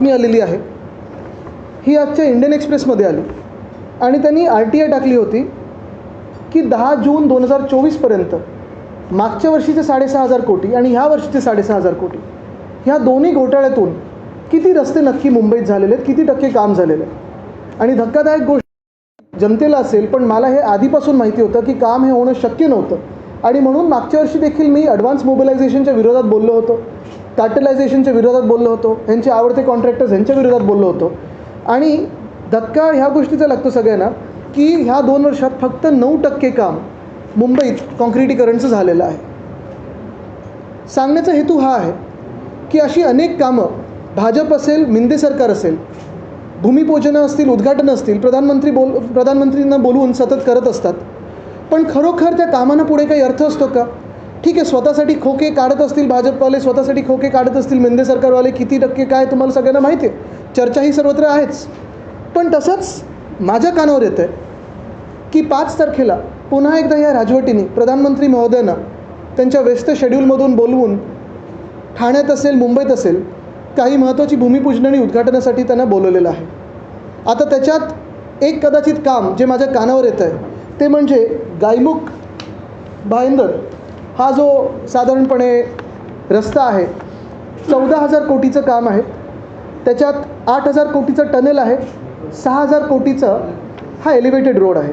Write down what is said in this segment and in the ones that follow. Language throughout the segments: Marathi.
मी आलेली आहे. ही आजच्या इंडियन एक्सप्रेसमध्ये आली. आणि त्यांनी आर टी आय टाकली होती की दहा जून दोन हजार चोवीसपर्यंत मागच्या वर्षीचे साडेसहा हजार कोटी आणि ह्या वर्षीचे साडेसहा हजार कोटी. ह्या दोन्ही घोटाळ्यातून किती रस्ते नक्की मुंबईत झालेले आहेत किती टक्के काम झालेलं आहे आणि धक्कादायक गोष्ट जनतेला असेल पण मला हे आधीपासून माहिती होतं की काम हे होणं शक्य नव्हतं. आणि म्हणून मागच्या वर्षी देखील मी ॲडव्हान्स मोबिलायझेशनच्या विरोधात बोललो होतो. कार्टलायझेशनच्या विरोधात बोललो होतो. ह्यांचे आवडते कॉन्ट्रॅक्टर्स ह्यांच्या विरोधात बोललो होतो. आणि धक्का ह्या गोष्टीचा लागतो सगळ्यांना की ह्या दोन वर्षात फक्त नऊ टक्के काम मुंबईत कॉन्क्रिटीकरणचं झालेलं आहे. सांगण्याचा हेतू हा आहे की अशी अनेक कामं भाजप असेल मिंदे सरकार असेल भूमिपूजनं असतील उद्घाटनं असतील प्रधानमंत्री बोल प्रधानमंत्रींना बोलवून सतत करत असतात. पण खरोखर त्या कामांना पुढे काही अर्थ असतो का? ठीक आहे स्वतःसाठी खोके काढत असतील भाजपवाले स्वतःसाठी खोके काढत असतील मेंदे सरकारवाले किती टक्के काय तुम्हाला सगळ्यांना माहिती आहे? चर्चा ही सर्वत्र आहेच. पण तसंच माझ्या कानावर येतं आहे की पाच तारखेला पुन्हा एकदा या राजवटीने प्रधानमंत्री महोदयांना त्यांच्या व्यस्त शेड्यूलमधून बोलवून ठाण्यात असेल मुंबईत असेल काही महत्त्वाची भूमिपूजन आणि उद्घाटनासाठी त्यांना बोलवलेलं आहे. आता त्याच्यात एक कदाचित काम जे माझ्या कानावर येतं आहे ते म्हणजे गायमुख भाईंदर हा जो साधारणपणे रस्ता आहे चौदा हजार कोटीचं काम आहे. त्याच्यात आठ हजार कोटीचं टनेल आहे सहा हजार कोटीचं हा एलिव्हेटेड रोड आहे.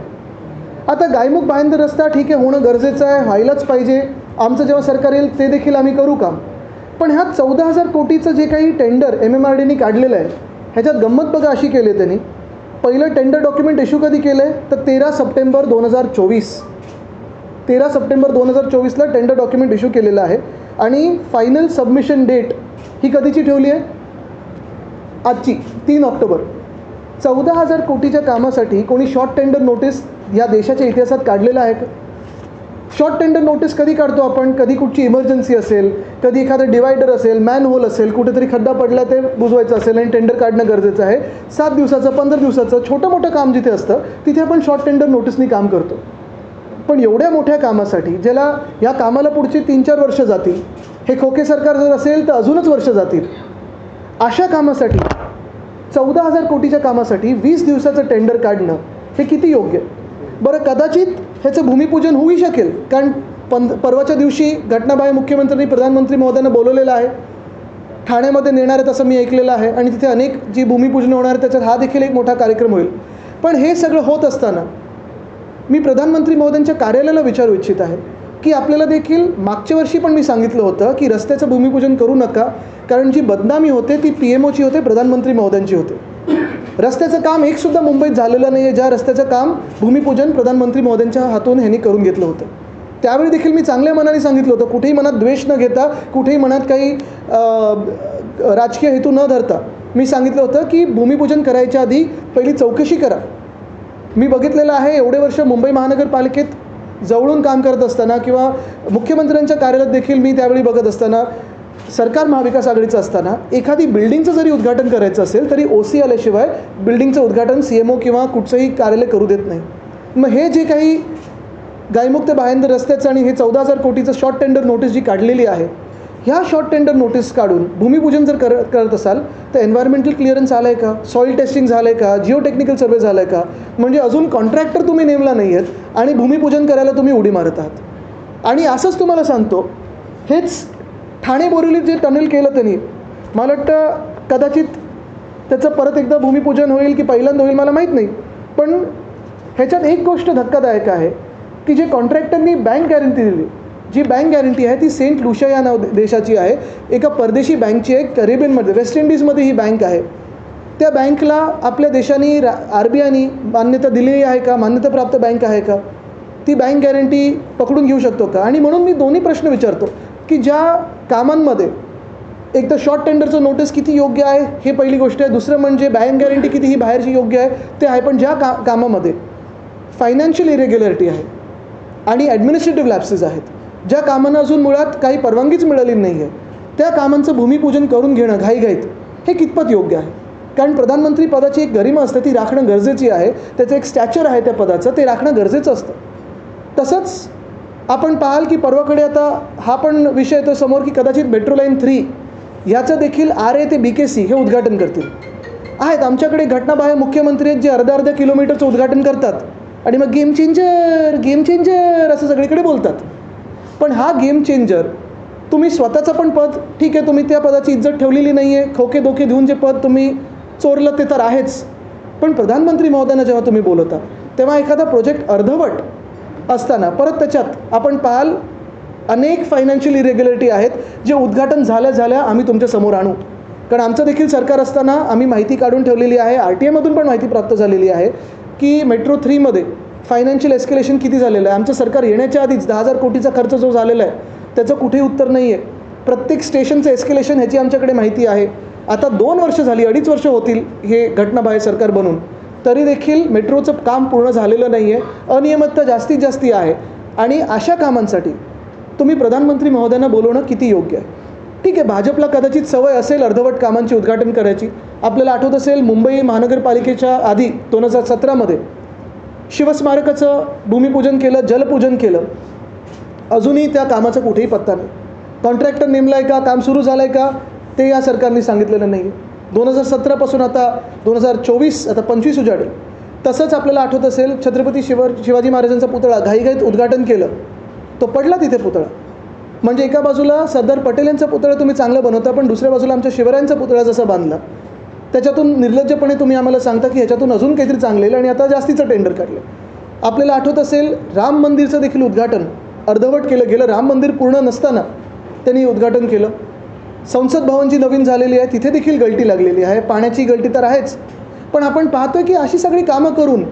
आता गायमुख भाईंदर रस्ता ठीक आहे होणं गरजेचं आहे व्हायलाच पाहिजे. आमचं जेव्हा सरकार येईल ते देखील आम्ही करू काम. पण ह्या चौदा हजार कोटीचं जे काही टेंडर एम एम आर डीने काढलेलं आहे ह्याच्यात गंमत बघा अशी केली आहे त्यांनी. पहिलं टेंडर डॉक्युमेंट इश्यू कधी केलं आहे तर तेरा सप्टेंबर दोन हजार चोवीस. तेरा सप्टेंबर दोन हजार चोवीसला टेंडर डॉक्युमेंट इश्यू केलेलं आहे. आणि फायनल सबमिशन डेट ही कधीची ठेवली आहे? आजची तीन ऑक्टोबर. चौदा हजार कोटीच्या कामासाठी कोणी शॉर्ट टेंडर नोटीस या देशाच्या इतिहासात काढलेलं आहे? का शॉर्ट टेंडर नोटीस कधी काढतो आपण? कधी कुठची इमर्जन्सी असेल? कधी एखादं डिवायडर असेल? मॅन होल असेल? कुठेतरी खड्डा पडला ते बुजवायचं असेल आणि टेंडर काढणं गरजेचं आहे. सात दिवसाचं पंधरा दिवसाचं छोटं मोठं काम जिथे असतं तिथे आपण शॉर्ट टेंडर नोटीसनी काम करतो. पण एवढ्या मोठ्या कामासाठी ज्याला या कामाला पुढची तीन चार वर्ष जातील हे खोके सरकार जर असेल तर अजूनच वर्ष जातील. अशा कामासाठी चौदा हजार कोटीच्या कामासाठी वीस दिवसाचं टेंडर काढणं हे किती योग्य? बरं कदाचित ह्याचं भूमिपूजन होऊ शकेल कारण पंध परवाच्या दिवशी घटनाबाह्य मुख्यमंत्र्यांनी प्रधानमंत्री महोदयांना बोलवलेलं आहे. ठाण्यामध्ये नेणार आहेत असं मी ऐकलेलं आहे आणि तिथे अनेक जी भूमिपूजन होणार आहे त्याच्यात हा देखील एक मोठा कार्यक्रम होईल. पण हे सगळं होत असताना मी प्रधानमंत्री महोदयांच्या कार्यालयाला विचारू इच्छित आहे की आपल्याला देखील मागच्या वर्षी पण मी सांगितलं होतं की रस्त्याचं भूमिपूजन करू नका कारण जी बदनामी होते ती पी एम ओची होते प्रधानमंत्री महोदयांची होते. रस्त्याचं काम एकसुद्धा मुंबईत झालेलं नाही आहे ज्या रस्त्याचं काम भूमिपूजन प्रधानमंत्री महोदयांच्या हातून ह्यांनी करून घेतलं होतं. त्यावेळी देखील मी चांगल्या मनाने सांगितलं होतं कुठेही मनात द्वेष न घेता कुठेही मनात काही राजकीय हेतू न धरता मी सांगितलं होतं की भूमिपूजन करायच्या आधी पहिली चौकशी करा. मी बघितलेलं आहे एवढे वर्ष मुंबई महानगरपालिकेत जवळून काम करत असताना किंवा मुख्यमंत्र्यांच्या कार्यालयात देखील मी त्यावेळी बघत असताना सरकार महाविकास आघाडीचं असताना एखादी बिल्डिंगचं जरी उद्घाटन करायचं असेल तरी ओ सी आल्याशिवाय बिल्डिंगचं उद्घाटन सी एम ओ किंवा कुठचंही कार्यालय करू देत नाही. मग हे जे काही गायमुक्त भायंदर रस्त्याचं आणि हे चौदा हजार कोटीचं शॉर्ट टेंडर नोटीस जी काढलेली आहे ह्या शॉर्ट टेंडर नोटीस काढून भूमिपूजन जर कर करत असाल तर एन्व्हायरमेंटल क्लिअरन्स आलं आहे का? सॉईल टेस्टिंग झालं आहे का? जिओ टेक्निकल सर्वे झालं आहे का? म्हणजे अजून कॉन्ट्रॅक्टर तुम्ही नेमला नाही आहेत आणि भूमिपूजन करायला तुम्ही उडी मारत आहात. आणि असंच तुम्हाला सांगतो हेच ठाणे बोरिवलीत जे टनेल केलं त्यांनी मला वाटतं कदाचित त्याचं परत एकदा भूमिपूजन होईल की पहिल्यांदा होईल मला माहीत नाही. पण ह्याच्यात एक गोष्ट धक्कादायक आहे की जे कॉन्ट्रॅक्टरनी बँक गॅरंटी दिली जी बँक गॅरंटी आहे ती सेंट लुशा या नाव देशाची आहे. एका परदेशी बँकची आहे करेबियनमध्ये वेस्ट इंडिजमध्ये ही बँक आहे. त्या बँकला आपल्या देशाने रा आर बी आयनी मान्यता दिलेली आहे का? मान्यताप्राप्त बँक आहे का? ती बँक गॅरंटी पकडून घेऊ शकतो का? आणि म्हणून मी दोन्ही प्रश्न विचारतो की ज्या कामांमध्ये एक तर शॉर्ट टेंडरचं नोटीस किती योग्य आहे हे पहिली गोष्ट आहे. दुसरं म्हणजे बँक गॅरंटी किती ही बाहेरची योग्य आहे ते आहे. पण ज्या का कामामध्ये फायनान्शियल इरेग्युलरिटी आहे आणि ॲडमिनिस्ट्रेटिव्ह लॅप्सेस आहेत ज्या कामांना अजून मुळात काही परवानगीच मिळाली नाही आहे त्या कामांचं भूमिपूजन करून घेणं घाईघाईत हे कितपत योग्य आहे? कारण प्रधानमंत्री पदाची एक गरिमा असते ती राखणं गरजेची आहे त्याचं एक स्टॅचर आहे त्या पदाचं ते राखणं गरजेचं असतं. तसंच आपण पाहाल की परवाकडे आता हा पण विषय येतो समोर की कदाचित मेट्रो लाईन थ्री ह्याचं देखील आर ए ते बी के सी हे उद्घाटन करतील. आहेत आमच्याकडे घटनाबाह्य मुख्यमंत्री आहेत जे अर्ध्या अर्ध्या किलोमीटरचं उद्घाटन करतात. आणि मग गेम चेंजर गेम चेंजर असं सगळीकडे बोलतात. पण हा गेम चेंजर तुम्ही स्वतःचं पण पद ठीक आहे तुम्ही त्या पदाची इज्जत ठेवलेली नाही आहे खोके धोके देऊन जे पद तुम्ही चोरलं ते तर आहेच. पण प्रधानमंत्री महोदयांना जेव्हा तुम्ही बोलवता तेव्हा एखादा प्रोजेक्ट अर्धवट असताना परत त्याच्यात आपण पाहाल अनेक फायनान्शियल इरेग्युलरिटी आहेत जे उद्घाटन झाल्या झाल्या आम्ही तुमच्यासमोर आणू. कारण आमचं देखील सरकार असताना आम्ही माहिती काढून ठेवलेली आहे आर टी आयमधून पण माहिती प्राप्त झालेली आहे की मेट्रो थ्रीमध्ये फायनान्शियल एस्केलेशन किती झालेलं आहे? आमचं सरकार येण्याच्या आधीच दहा हजार कोटीचा खर्च जो झालेला आहे त्याचं कुठेही उत्तर नाही आहे प्रत्येक स्टेशनचं एस्केलेशन ह्याची आमच्याकडे माहिती आहे. आता दोन वर्ष झाली अडीच वर्ष होतील हे घटनाबाह्य सरकार बनून. तरी देखील मेट्रोचं काम पूर्ण झालेलं नाही आहे अनियमितता जास्तीत जास्ती आहे. आणि अशा कामांसाठी तुम्ही प्रधानमंत्री महोदयांना बोलवणं किती योग्य आहे? ठीक आहे भाजपला कदाचित सवय असेल अर्धवट कामांची उद्घाटन करायची. आपल्याला आठवत असेल मुंबई महानगरपालिकेच्या आधी दोन हजार सतरामध्ये शिवस्मारकाचं भूमिपूजन केलं जलपूजन केलं. अजूनही त्या कामाचा कुठेही पत्ता नाही. कॉन्ट्रॅक्टर नेमला आहे का? काम सुरू झालं आहे का? ते या सरकारने सांगितलेलं नाही आहे दोन हजार सतरापासून आता दोन हजार चोवीस आता पंचवीस उजाडेल तसंच आपल्याला आठवत असेल छत्रपती शिव शिवाजी महाराजांचा पुतळा घाईघाईत उद्घाटन केलं. तो पडला तिथे पुतळा. म्हणजे एका बाजूला सरदार पटेल यांचा पुतळा तुम्ही चांगला बनवता पण दुसऱ्या बाजूला आमच्या शिवरायांचा पुतळा जसा बांधला. त्याच्यातून निर्लज्जपणे तुम्ही आम्हाला सांगता की ह्याच्यातून अजून काहीतरी चांगलं येईल आणि आता जास्तीचं टेंडर काढलं. आपल्याला आठवत असेल राम मंदिरचं देखील उद्घाटन. अर्धवट केलं गेलं राम मंदिर पूर्ण नसताना त्यांनी उद्घाटन केलं. संसद भवन जी नवीन झालेली आहे तिथे देखील गळती लागलेली आहे. पाण्याची गळती तर आहेच. पण आपण पाहतोय की अशी सगळी कामं करून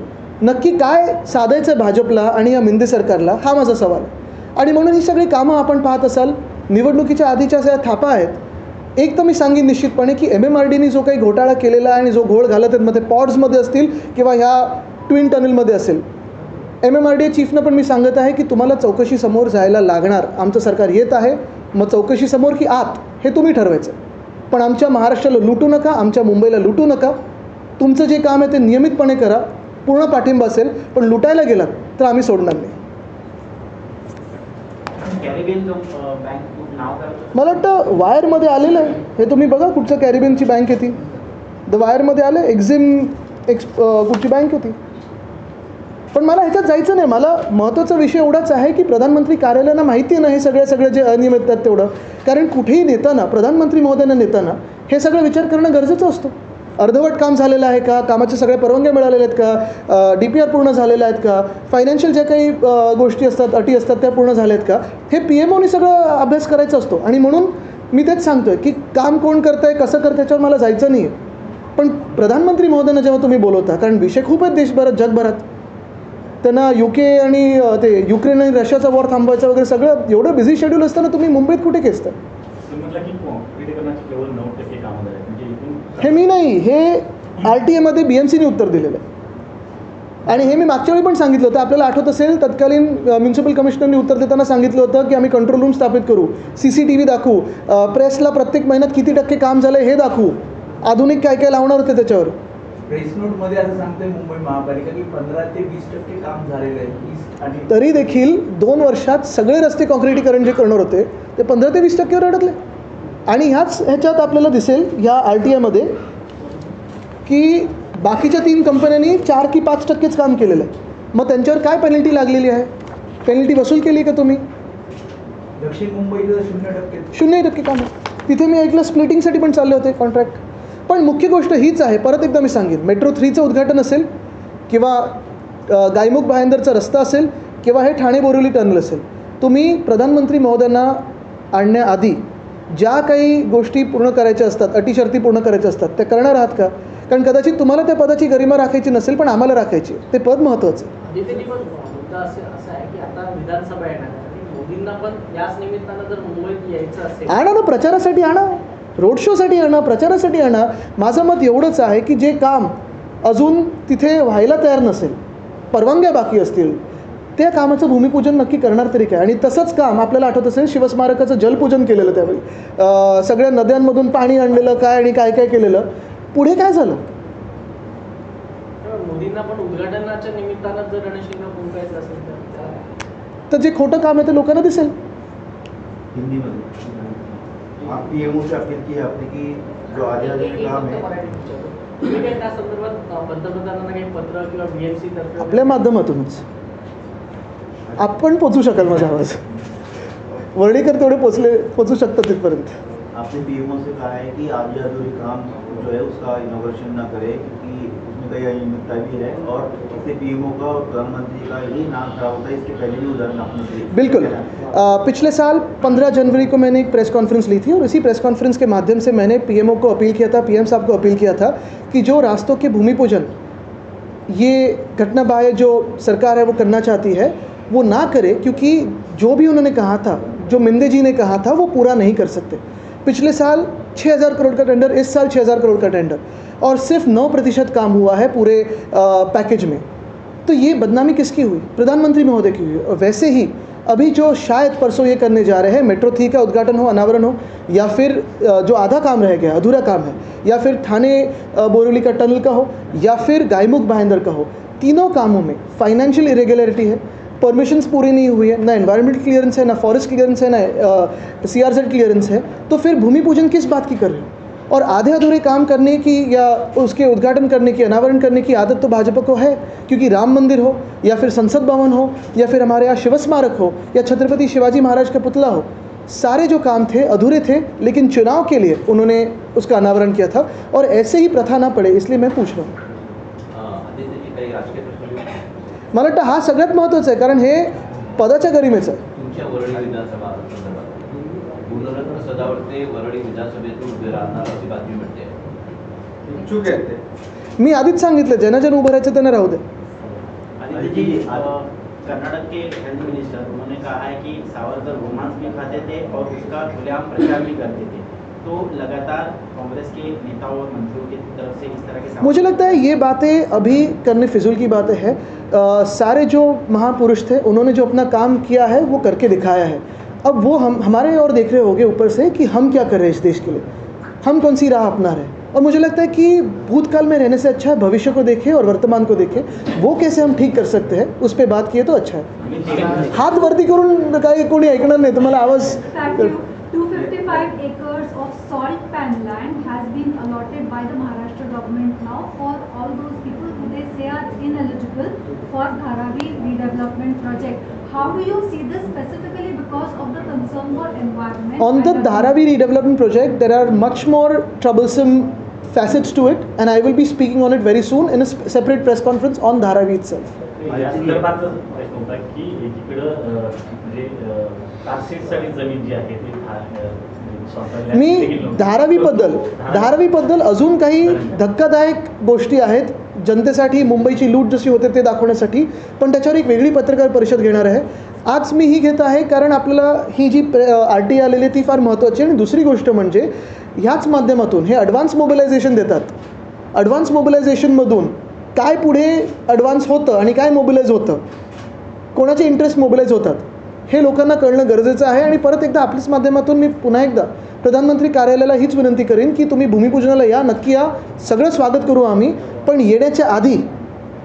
नक्की काय साधायचं भाजपला आणि या मिंदे सरकारला हा माझा सवाल. आणि म्हणून ही सगळी कामं आपण पाहत असाल निवडणुकीच्या आधीच्या ज्या थापा आहेत. एक तर मी सांगेन निश्चितपणे की एम एम आर डीने जो काही घोटाळा केलेला आहे आणि जो घोळ घालत आहेत मग ते पॉड्समध्ये असतील किंवा ह्या ट्विन टनलमध्ये असेल. एम एम आर डी चीफनं पण मी सांगत आहे की तुम्हाला चौकशीसमोर जायला लागणार. आमचं सरकार येत आहे. मग चौकशीसमोर की आत हे तुम्ही ठरवायचं. पण आमच्या महाराष्ट्राला लुटू नका आमच्या मुंबईला लुटू नका. तुमचं जे काम आहे ते नियमितपणे करा. पूर्ण पाठिंबा असेल पण लुटायला गेलात तर आम्ही सोडणार नाही. मला वाटतं वायरमध्ये आलेलं आहे. हे तुम्ही बघा कुठचं कॅरिबियनची बँक आहे ती. द वायरमध्ये आलं एक्झिम एक्स कुठची बँक होती. पण मला ह्याच्यात जायचं नाही. मला महत्त्वाचा विषय एवढाच आहे की प्रधानमंत्री कार्यालयाला माहिती आहे ना हे सगळे सगळे जे अनियमित आहेत तेवढं. कारण कुठेही नेताना प्रधानमंत्री महोदयांना नेताना हे सगळं विचार करणं गरजेचं असतं. अर्धवट काम झालेलं आहे का? कामाच्या सगळ्या परवानग्या मिळालेल्या आहेत का? डी पी आर पूर्ण झालेल्या आहेत का? फायनान्शियल ज्या काही गोष्टी असतात अटी असतात त्या पूर्ण झाल्या आहेत का? हे पी एम ओनी सगळं अभ्यास करायचा असतो. आणि म्हणून मी तेच सांगतो आहे की काम कोण करतंय कसं करतं याच्यावर मला जायचं नाही आहे पण प्रधानमंत्री महोदयांना जेव्हा तुम्ही बोलवता कारण विषय खूप आहेत देशभरात जगभरात. त्यांना यू के आणि ते युक्रेन आणि रशियाचा वॉर थांबवायचा वगैरे सगळं एवढं बिझी शेड्यूल असताना तुम्ही मुंबईत कुठे खेचता तुम्ही म्हटलं की कॉम्पिटिकरणाची केवळ नऊ टक्के कामं झाली आहेत. म्हणजे इथून हे मी नाही हे आर टी एमध्ये बी एम सीने उत्तर दिलेलं आहे. आणि हे मी मागच्या वेळी पण सांगितलं होतं आपल्याला आठवत असेल तत्कालीन म्युन्सिपल कमिशनरनी उत्तर देताना सांगितलं होतं की आम्ही कंट्रोल रूम स्थापित करू सी सी टी व्ही दाखवू प्रेसला प्रत्येक महिन्यात किती टक्के काम झालं हे दाखवू आधुनिक काय काय लावणार होते त्याच्यावर? तरी देखील दोन वर्षात सगळे रस्ते कॉन्क्रिटीकरण जे करणार होते ते पंधरा ते वीस टक्केवर अडकले. आणि ह्याच ह्याच्यात आपल्याला दिसेल ह्या आर टी आयमध्ये की बाकीच्या तीन कंपन्यांनी चार की पाच टक्केच काम केलेलं आहे. मग त्यांच्यावर काय पेनल्टी लागलेली आहे? पेनल्टी वसूल केली का तुम्ही? दक्षिण मुंबईचं शून्य टक्के. शून्य टक्के काम. आहे तिथे मी ऐकलं स्प्लिटिंगसाठी पण चालले होते कॉन्ट्रॅक्ट पण मुख्य गोष्ट हीच आहे. परत एकदा मी सांगेन. मेट्रो थ्रीचं उद्घाटन असेल किंवा गायमुख भायंदरचा रस्ता असेल किंवा हे ठाणे बोरिवली टर्नल असेल. तुम्ही प्रधानमंत्री महोदयांना आणण्याआधी ज्या काही गोष्टी पूर्ण करायच्या असतात अटी शर्ती पूर्ण करायच्या असतात त्या करणार आहात का? कारण कदाचित तुम्हाला त्या पदाची गरिमा राखायची नसेल पण आम्हाला राखायची. ते पद यायचं असेल आणा ना प्रचारासाठी आणा. रोड शोसाठी आणा प्रचारासाठी आणा. माझं मत एवढंच आहे की जे काम अजून तिथे व्हायला तयार नसेल परवानग्या बाकी असतील त्या कामाचं भूमिपूजन नक्की करणार तरी काय? आणि तसंच काम आपल्याला आठवत असेल शिवस्मारकाचं जलपूजन केलेलं त्यावेळी. अं, सगळ्या नद्यांमधून पाणी आणलेलं काय आणि काय काय केलेलं. पुढे काय झालं? तेव्हा मोदींना पण उद्घाटनाच्या निमित्तानं जर रणशिंग फुंकायचं असेल तर जे खोटं काम आहे ते लोकांना दिसेल. है है आपल्या माध्यमातूनच. आपण पोचू शकाल माझा आवाज़. वर्णीकर तेवढे पोचले पोचू शकतात तिथपर्यंत. आपने पीएमओ से कहा है कि आधे अधूरे काम जो है उसका इनोवेशन ना करे क्योंकि उसमें कई अनियमितता भी है और इससे पीएमओ का प्रधानमंत्री का ही नाम खराब होता है इसके पहले भी उदाहरण आपने बिल्कुल। पिछले साल 15 जनवरी को मैंने एक प्रेस कॉन्फ्रेंस ली थी और इसी प्रेस कॉन्फ्रेंस के माध्यम से मैंने पीएमओ को अपील किया था पीएम साहब को अपील किया था कि जो रास्तों के भूमि पूजन ये घटना बाह्य जो सरकार है वो करना चाहती है वो ना करे, क्योंकि जो भी उन्होंने कहा था, जो मिंदे जी ने कहा था, वो पूरा नहीं कर सकते। पिछले साल 6000 करोड़ का टेंडर इस साल 6000 करोड़ का टेंडर और सिर्फ़ 9 प्रतिशत काम हुआ है पूरे पैकेज में। तो ये बदनामी किसकी हुई? प्रधानमंत्री महोदय की हुई। और वैसे ही, अभी जो शायद परसों ये करने जा रहे हैं, मेट्रो थ्री का उद्घाटन हो, अनावरण हो, या फिर जो आधा काम रह गया, अधूरा काम है, या फिर थाने बोरीवली का टनल का हो, या फिर गायमुख भाईंदर का हो, तीनों कामों में फाइनेंशियल इरेगुलरिटी है। परमिशंस पूरी नहीं हुई है, ना एनवायरमेंट क्लियरेंस है, ना फॉरेस्ट क्लियरेंस है, ना सी आर जेड क्लियरेंस है तो फिर भूमि पूजन किस बात की कर रहे हो? और आधे अधूरे काम करने की या उसके उद्घाटन करने की, अनावरण करने की आदत तो भाजपा को है, क्योंकि राम मंदिर हो, या फिर संसद भवन हो, या फिर हमारे यहाँ शिव स्मारक हो, या छत्रपति शिवाजी महाराज का पुतला हो, सारे जो काम थे, अधूरे थे, लेकिन चुनाव के लिए उन्होंने उसका अनावरण किया था, और ऐसे ही प्रथा ना पड़े, इसलिए मैं पूछ रहा हूँ। मला वाटतं हा सगळ्यात महत्त्वाचा आहे कारण हे पदाच्या गरिमेचं आहे. मी आधीच सांगितलं ज्यांना ज्यांना उभं राहायचं त्यांना राहू दे. कर्नाटक के हेल्थ मिनिस्टर उन्होंने कहा है कि सावरकर रोमांस भी खाते थे और उसका खुलेआम प्रचार भी करते थे. तो लगातार कांग्रेस के नेताओं और मंत्रियों की तरफ़ से इस तरह के मुझे लगता है ये बातें अभी करने फिजूल की बातें हैं। सारे जो महापुरुष थे उन्होंने जो अपना काम किया है वो करके दिखाया है। अब वो हम हमारे और देख रहे होंगे ऊपर से कि हम क्या कर रहे हैं इस देश के लिए। हम कौन सी राह अपना रहे हैं? और मुझे लगता है कि भूतकाल में रहने से अच्छा है भविष्य को देखें और वर्तमान को देखें। वो कैसे हम ठीक कर सकते हैं उस पर बात किए तो अच्छा है। हात वरती करून काही कोणी ऐकणार नाही तुम्हाला आवाज़. 255 acres of salt pan land has been allotted by the Maharashtra government now for all those people who they say are ineligible for Dharavi redevelopment project. How do you see this specifically because of the concern for environment? On the Dharavi redevelopment project, there are much more troublesome facets to it, and I will be speaking on it very soon in a separate press conference on Dharavi itself. जमीन जी आहे ठा- अ, स्वतःला मी. धारावीबद्दल धारावी- धारावीबद्दल अजून काही धक्कादायक गोष्टी आहेत. जनतेसाठी मुंबईची लूट जशी होते ते दाखवण्यासाठी पण त्याच्यावर एक वेगळी पत्रकार परिषद घेणार आहे. आज मी ही घेत आहे कारण आपल्याला ही जी आर टी आलेली आहे ती फार महत्त्वाची आणि दुसरी गोष्ट म्हणजे ह्याच माध्यमातून हे ॲडव्हान्स मोबिलायझेशन देतात. ॲडव्हान्स मोबिलायझेशनमधून काय पुढे ॲडव्हान्स होतं आणि काय मोबिलाइज होतं? कोणाचे इंटरेस्ट मोबिलाइज होतात? हे लोकांना कळणं गरजेचं आहे आणि परत एकदा आपल्याच माध्यमातून मी पुन्हा एकदा प्रधानमंत्री कार्यालयाला हीच विनंती करेन की तुम्ही भूमिपूजनाला या नक्की या. सगळं स्वागत करू आम्ही. पण येण्याच्या आधी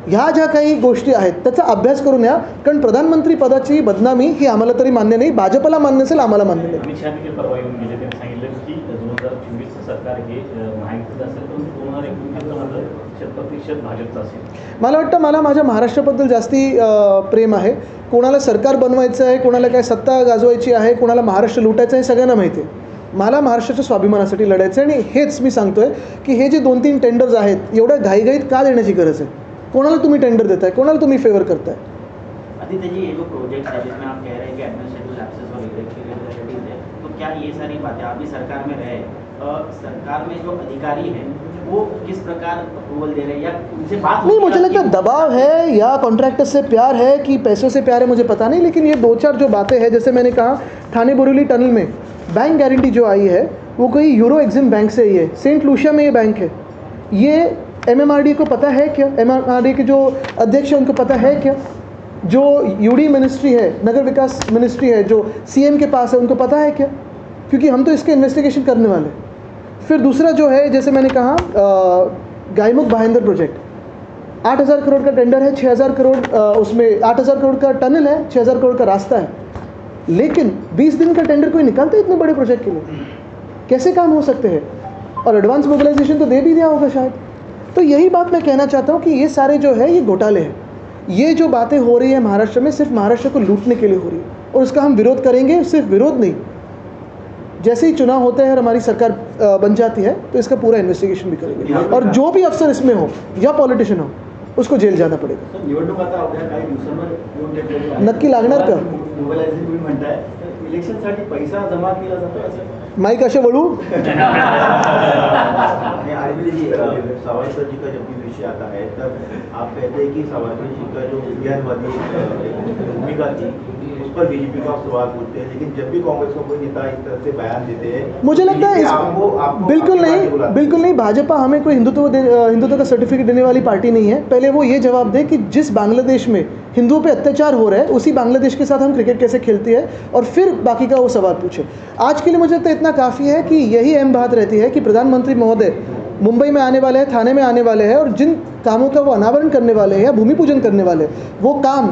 ह्या ज्या काही गोष्टी आहेत त्याचा अभ्यास करून या. कारण प्रधानमंत्री पदाची बदनामी ही आम्हाला तरी मान्य नाही. भाजपला मान्य असेल आम्हाला मान्य नाही. चोवीसचं सरकार हे महायुतीचं असेल दोन हजार एकोणीसचं मात्र भाजपचं असेल. मला वाटतं मला माझ्या महाराष्ट्राबद्दल जास्ती प्रेम आहे. कोणाला सरकार बनवायचं आहे कोणाला काय सत्ता गाजवायची आहे कोणाला महाराष्ट्र लुटायचं आहे हे सगळ्यांना माहिती आहे. मला महाराष्ट्राच्या स्वाभिमानासाठी लढायचं आहे आणि हेच मी सांगतोय की हे जे दोन तीन टेंडर्स आहेत एवढ्या घाईघाईत का देण्याची गरज आहे? कोणाला तुम्ही टेंडर देताय? कोणाला तुम्ही फेवर करताय? आदित्य जी ये जो प्रोजेक्ट है जिसमें आप कह रहे हैं कि एडमिनिस्ट्रेटिव लैप्सेस और इरेगुलरिटीज है तो क्या ये सारी बातें आप भी सरकार में रहे? सरकार में जो अधिकारी हैं वो किस प्रकार अप्रूवल दे रहे हैं या उनसे बात नहीं मुझे लगता है दबाव है या कॉन्ट्रैक्टर से प्यार है कि पैसों से प्यार है मुझे पता नहीं लेकिन ये दो चार जो बातें हैं जैसे मैंने कहा थाने बोरीवली टनल में बैंक गारंटी जो आई है वो कोई यूरो एग्जिम बैंक से ही है सेंट लूशिया में ये बैंक है। ये एमएमआरडी को पता है क्या? एम के जो अध्यक्ष हैं उनको पता है क्या? जो यूडी मिनिस्ट्री है नगर विकास मिनिस्ट्री है जो सीएम के पास है उनको पता है क्या? क्योंकि हम तो इसके इन्वेस्टिगेशन करने वाले हैं। फिर दूसरा जो है जैसे मैंने कहा गायमुख भाईंदर प्रोजेक्ट। आठ हज़ार करोड़ का टेंडर है छः हज़ार करोड़ अ, उसमें आठ हज़ार करोड़ का टनल है छः हज़ार करोड़ का रास्ता है। लेकिन बीस दिन का टेंडर कोई निकालता है इतने बड़े प्रोजेक्ट के लिए? कैसे काम हो सकते हैं? और एडवांस मोबिलाइजेशन तो दे भी दिया होगा शायद। तो यही बात मैं कहना चाहता हूँ कि ये सारे जो है ये घोटाले हैं। ये जो बातें हो रही है महाराष्ट्र में सिर्फ़ महाराष्ट्र को लूटने के लिए हो रही है। और उसका हम विरोध करेंगे सिर्फ़ विरोध नहीं। जैसे ही चुनाव होता है और हमारी सरकार बन जाती है तो इसका पूरा इन्वेस्टिगेशन भी करेंगे। और जो भी अफसर इसमें हो या पॉलिटिशियन हो उसको जेल जाना पड़ेगा. नक्की लागणार का? इलेक्शनसाठी पैसा जमा केला जातो असं माइक असे वळू. नहीं, आरबीआई जी सावरकर जी का जब भी विषय आता है तब आप कहते हैं कि सावरकर जी का जो अ, भूमिका थी उस पर बीजेपी का आप सवाल पूछते हैं लेकिन जब भी कांग्रेस का कोई नेता इस तरह से बयान देते हैं मुझे लगता है आपको, आपको बिल्कुल नहीं बिल्कुल नहीं भाजपा हमें कोई हिंदुत्व हिंदुत्व का सर्टिफिकेट देने वाली पार्टी नहीं है। पहले वो ये जवाब दे कि जिस बांग्लादेश में हिंदुओं पे अत्याचार हो रहा है उसी बांग्लादेश के साथ हम क्रिकेट कैसे खेलते हैं? और फिर बाकी का वो सवाल पूछे। आज के लिए मुझे लगता है इतना काफ़ी है कि यही अहम बात रहती है कि प्रधानमंत्री महोदय मुंबई में आने वाले हैं थाने में आने वाले हैं और जिन कामों का वो अनावरण करने वाले हैं या भूमि पूजन करने वाले हैं वो काम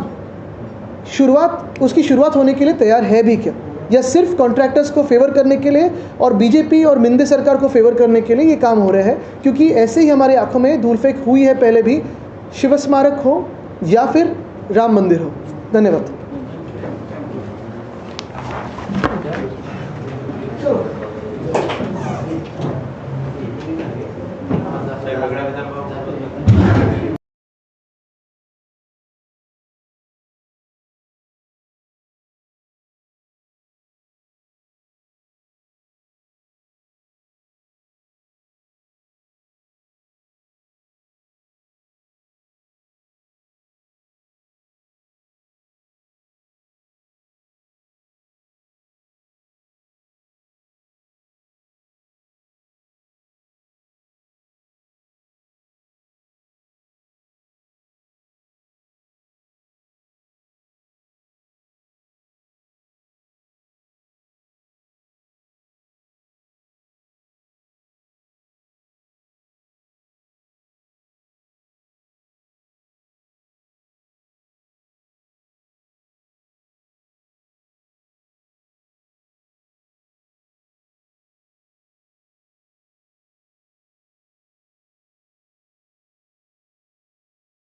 शुरुआत, उसकी शुरुआत होने के लिए तैयार है भी क्या? या सिर्फ़ कॉन्ट्रैक्टर्स को फेवर करने के लिए और बीजेपी और मिंदे सरकार को फेवर करने के लिए ये काम हो रहा है? क्योंकि ऐसे ही हमारे आँखों में धूल फेंक हुई है पहले भी। शिव स्मारक हो या फिर राम मंदिर हो। धन्यवाद।